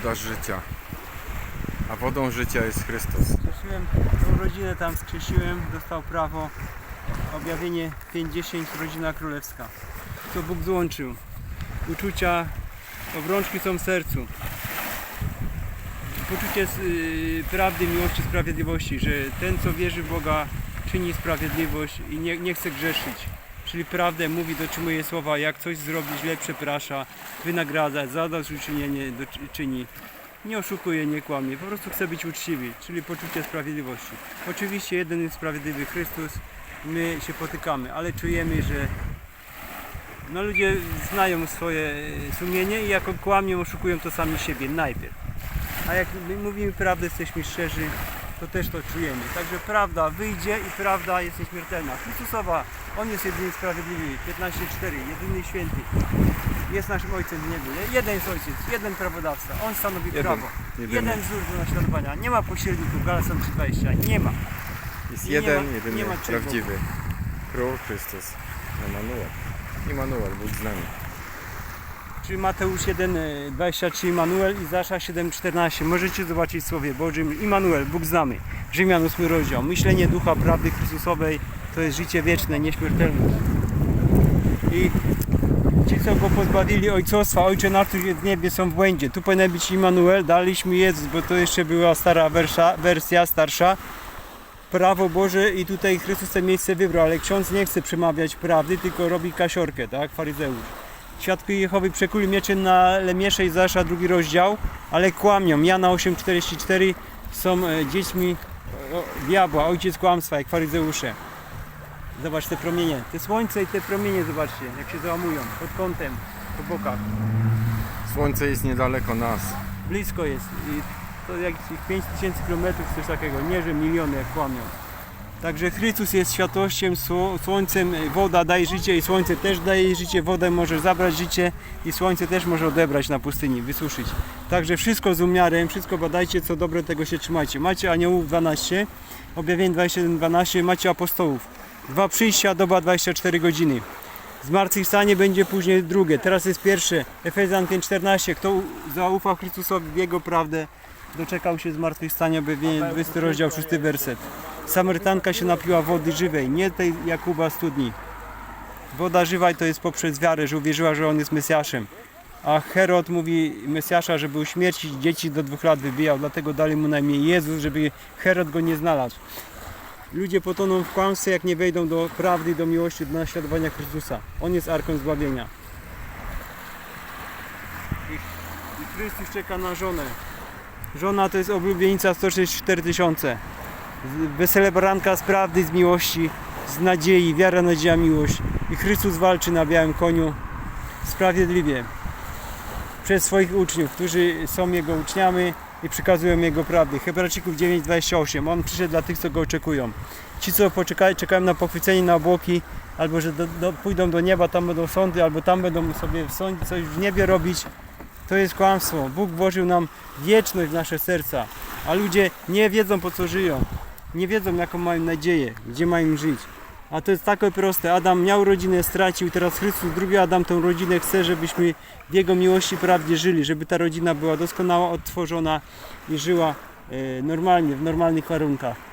woda życia. A wodą życia jest Chrystus. Skrzesiłem tą rodzinę tam skrzesiłem, dostał prawo. Objawienie 50, rodzina królewska. To Bóg złączył. Uczucia, obrączki są w sercu. Poczucie yy, prawdy, miłości, sprawiedliwości, że ten co wierzy w Boga czyni sprawiedliwość i nie, nie chce grzeszyć. Czyli prawdę mówi, dotrzymuje słowa, jak coś zrobi źle, przeprasza, wynagradza, zadośćuczynienie do- czyni. Nie oszukuje, nie kłamie, po prostu chce być uczciwy, czyli poczucie sprawiedliwości. Oczywiście jeden jest sprawiedliwy Chrystus, my się potykamy, ale czujemy, że no ludzie znają swoje e, sumienie i jako kłamią, oszukują to sami siebie najpierw. A jak my mówimy prawdę, jesteśmy szczerzy, to też to czujemy. Także prawda wyjdzie i prawda jest nieśmiertelna. Chrystusowa, On jest jedyny sprawiedliwy, 15.4, jedyny święty. Jest naszym Ojcem w niebie. Jeden jest Ojciec, jeden prawodawca. On stanowi Jeden, prawo. jedyny. Jeden wzór do naśladowania. Nie ma pośredników, Galason 3.20. Nie ma. Jest Nie jeden, ma- jedyny, nie ma prawdziwy. Król Chrystus. Emanuel. Immanuel, Bóg z nami. Czyli Mateusz 1, e, 23, Immanuel, Izasza 7, 14. Możecie zobaczyć w Słowie Bożym. Immanuel, Bóg znamy. Rzymian 8 rozdział. Myślenie ducha prawdy Chrystusowej to jest życie wieczne, nieśmiertelne. I ci, co go pozbawili ojcostwa, Ojcze jest w niebie, są w błędzie. Tu powinien być Immanuel, daliśmy Jezus, bo to jeszcze była stara wersza, wersja, starsza. Prawo Boże i tutaj Chrystus to miejsce wybrał, ale ksiądz nie chce przemawiać prawdy, tylko robi kasiorkę, tak, faryzeusz. Świadkowie Jehowy przekuli miecze na Lemiesze i Zasza, drugi rozdział, ale kłamią. Jana 8,44 są e, dziećmi o, diabła, ojciec kłamstwa, jak faryzeusze. Zobacz te promienie, te słońce i te promienie, zobaczcie, jak się załamują, pod kątem, po bokach. Słońce jest niedaleko nas. Blisko jest i to jakieś 5000 km, coś takiego, nie że miliony jak kłamią. Także Chrystus jest światłością, sło- słońcem, y, woda daje życie i słońce też daje życie, wodę może zabrać życie i słońce też może odebrać na pustyni, wysuszyć. Także wszystko z umiarem, wszystko badajcie, co dobre, tego się trzymajcie. Macie aniołów 12, objawienie 21, 12, macie apostołów. Dwa przyjścia, doba 24 godziny. Zmartwychwstanie będzie później drugie, teraz jest pierwsze. Efezjan 5,14. Kto zaufał Chrystusowi w Jego prawdę, doczekał się zmartwychwstania, objawienie 20 rozdział, 6 werset. Samarytanka się napiła wody żywej, nie tej Jakuba studni. Woda żywa to jest poprzez wiarę, że uwierzyła, że On jest Mesjaszem. A Herod mówi Mesjasza, żeby uśmiercić dzieci do dwóch lat wybijał, dlatego dali mu na imię Jezus, żeby Herod go nie znalazł. Ludzie potoną w kłamstwie, jak nie wejdą do prawdy, do miłości, do naśladowania Chrystusa. On jest arką zbawienia. I, i Chrystus czeka na żonę. Żona to jest oblubienica 164 tysiące. Z- Wesele baranka z prawdy, z miłości, z nadziei, wiara, nadzieja, miłość. I Chrystus walczy na białym koniu sprawiedliwie przez swoich uczniów, którzy są Jego uczniami i przekazują Jego prawdy. Hebrajczyków 9:28. On przyszedł dla tych, co Go oczekują. Ci, co poczekają, czekają na pochwycenie na obłoki, albo że do, do, pójdą do nieba, tam będą sądy, albo tam będą sobie w sądzie coś w niebie robić, to jest kłamstwo. Bóg włożył nam wieczność w nasze serca, a ludzie nie wiedzą po co żyją. Nie wiedzą jaką mają nadzieję, gdzie mają żyć. A to jest takie proste. Adam miał rodzinę, stracił teraz Chrystus, drugi Adam tą rodzinę chce, żebyśmy w Jego miłości prawdzie żyli, żeby ta rodzina była doskonała, odtworzona i żyła e, normalnie, w normalnych warunkach. Tak tak?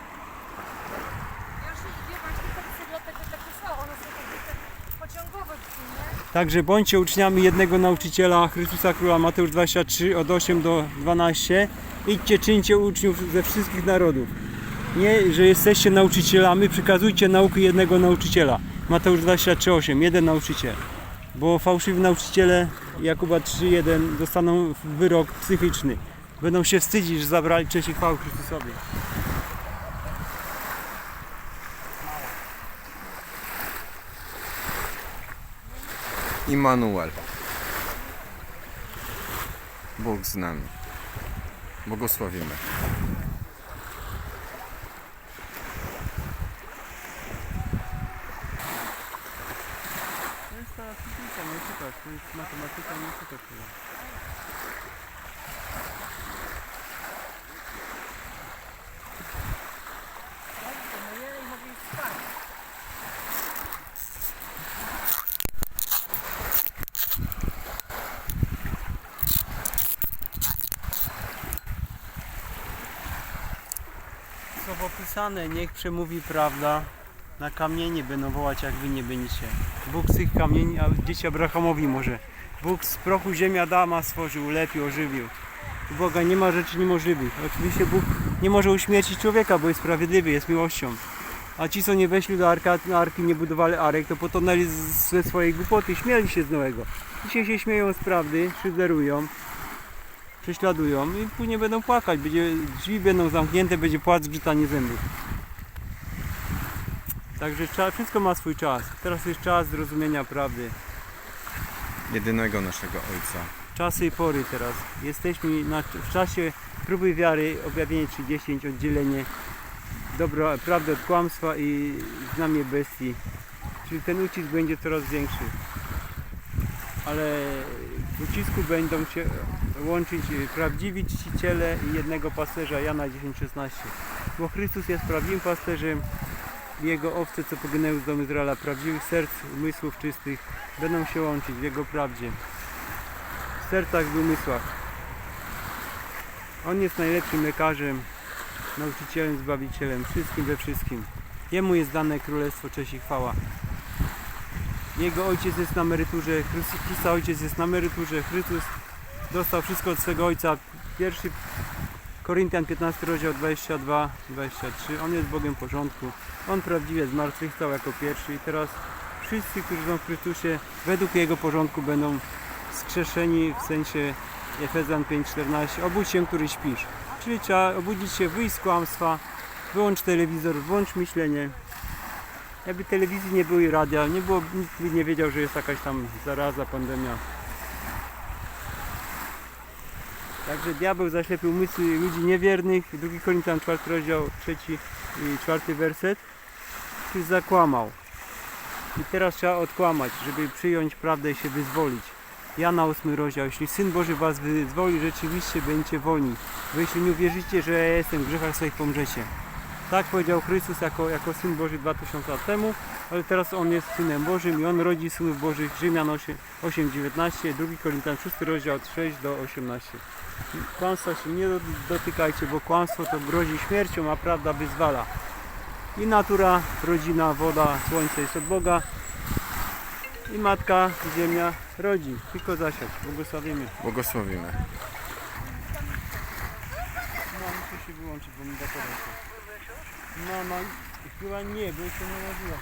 Także bądźcie uczniami jednego nauczyciela Chrystusa Króla Mateusz 23 od 8 do 12. Idźcie, czyńcie uczniów ze wszystkich narodów. Nie, że jesteście nauczycielami, przykazujcie nauki jednego nauczyciela. Mateusz 23, 8, jeden nauczyciel. Bo fałszywi nauczyciele Jakuba 3.1 dostaną wyrok psychiczny. Będą się wstydzić, że zabrali cześć i chwałę Chrystusowi. Immanuel. Bóg z nami. Błogosławimy. tak, to jest matematyka, nie niech przemówi prawda. Na kamienie będą wołać, jak wy nie będziecie. Bóg z tych kamieni, a dzieci Abrahamowi może. Bóg z prochu ziemi Adama stworzył, ulepił, ożywił. U Boga nie ma rzeczy niemożliwych. Oczywiście Bóg nie może uśmiercić człowieka, bo jest sprawiedliwy, jest miłością. A ci, co nie weszli do arka, arki, nie budowali arek, to potonęli ze swojej głupoty, śmieli się z Noego. Dzisiaj się śmieją z prawdy, szyderują, prześladują i później będą płakać. Będzie, drzwi będą zamknięte, będzie płacz, zgrzytanie zębów. Także wszystko ma swój czas. Teraz jest czas zrozumienia prawdy. Jedynego naszego Ojca. Czasy i pory teraz. Jesteśmy na, w czasie próby wiary, objawienie 30, oddzielenie dobro, prawdy od kłamstwa i znamie bestii. Czyli ten ucisk będzie coraz większy. Ale w ucisku będą się łączyć prawdziwi czciciele i jednego pasterza Jana 10,16. Bo Chrystus jest prawdziwym pasterzem, jego owce, co poginęły z domu Izraela, prawdziwych serc, umysłów czystych, będą się łączyć w Jego prawdzie w sercach i umysłach. On jest najlepszym lekarzem, nauczycielem, zbawicielem, wszystkim we wszystkim. Jemu jest dane królestwo, cześć i chwała. Jego ojciec jest na emeryturze, Chrystus- Chrystusa ojciec jest na emeryturze, Chrystus dostał wszystko od swego ojca. Pierwszy Koryntian 15 rozdział 22, 23. On jest Bogiem porządku. On prawdziwie zmartwychwstał jako pierwszy i teraz wszyscy, którzy są w Chrystusie według Jego porządku będą skrzeszeni w sensie Efezjan 5.14 obudź się, który śpisz. Czyli trzeba obudzić się, wyjść z kłamstwa, wyłącz telewizor, włącz myślenie. Jakby telewizji nie było i radia, nie było, nikt by nie wiedział, że jest jakaś tam zaraza, pandemia. Także diabeł zaślepił umysły ludzi niewiernych. 2 Koryntian 4 rozdział 3 i 4 werset. Czyli zakłamał. I teraz trzeba odkłamać, żeby przyjąć prawdę i się wyzwolić. Jana 8 rozdział. Jeśli Syn Boży was wyzwoli, rzeczywiście będziecie wolni. Bo jeśli nie uwierzycie, że ja jestem w grzechach swoich pomrzecie. Tak powiedział Chrystus jako, jako Syn Boży 2000 lat temu, ale teraz On jest Synem Bożym i On rodzi Synów Bożych. Rzymian 8, 8 19, 2 Koryntian 6 rozdział od 6 do 18. Kłamstwa się nie dotykajcie, bo kłamstwo to grozi śmiercią, a prawda wyzwala. I natura, rodzina, woda, słońce jest od Boga. I matka, ziemia rodzi. Tylko zasiać. Błogosławimy. Błogosławimy. No, muszę się wyłączyć, bo mi zapada się. Mama, chyba nie, bo jeszcze nie narodziła.